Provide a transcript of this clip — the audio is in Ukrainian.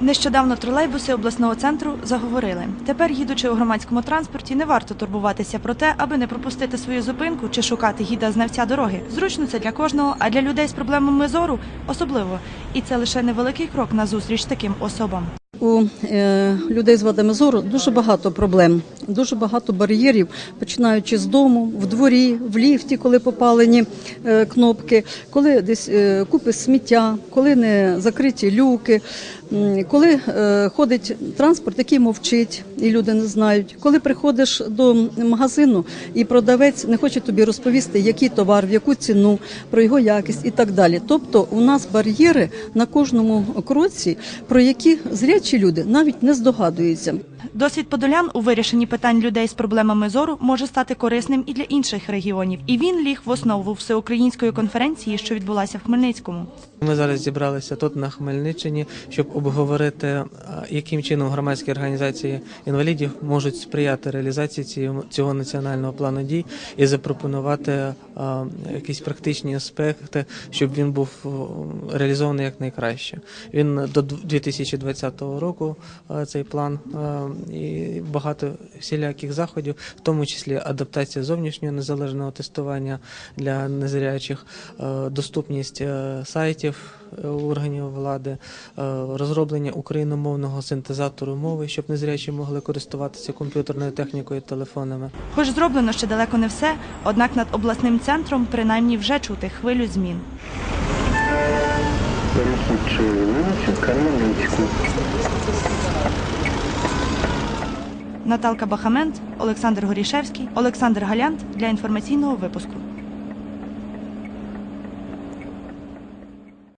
Нещодавно тролейбуси обласного центру заговорили. Тепер, їдучи у громадському транспорті, не варто турбуватися про те, аби не пропустити свою зупинку чи шукати гіда знавця дороги. Зручно це для кожного, а для людей з проблемами зору особливо. І це лише невеликий крок назустріч таким особам. У е, людей з вадами зору дуже багато проблем, дуже багато бар'єрів, починаючи з дому, в дворі, в ліфті, коли попалені е, кнопки, коли десь е, купи сміття, коли не закриті люки, коли ходить транспорт, який мовчить, і люди не знають. Коли приходиш до магазину і продавець не хоче тобі розповісти, який товар, в яку ціну, про його якість і так далі. Тобто, у нас бар'єри на кожному кроці, про які зрячі люди навіть не здогадуються. Досвід подолян у вирішенні питань людей з проблемами зору може стати корисним і для інших регіонів. І він ліг в основу всеукраїнської конференції, що відбулася в Хмельницькому. Ми зараз зібралися тут на Хмельниччині, щоб обговорити, яким чином громадські організації інвалідів можуть сприяти реалізації цього, національного плану дій і запропонувати якісь практичні аспекти, щоб він був о, реалізований якнайкраще. Він до дв- 2020 року цей план і багато всіляких заходів, в тому числі адаптація зовнішнього незалежного тестування для незрячих, е, доступність е, сайтів е, органів влади, розроблення україномовного синтезатору мови, щоб незрячі могли користуватися комп'ютерною технікою, і телефонами. Хоч зроблено ще далеко не все, однак над обласним центром принаймні вже чути хвилю змін. Перехід вулицю Кам'янецьку. Наталка Бахамент, Олександр Горішевський, Олександр Галянт для інформаційного випуску.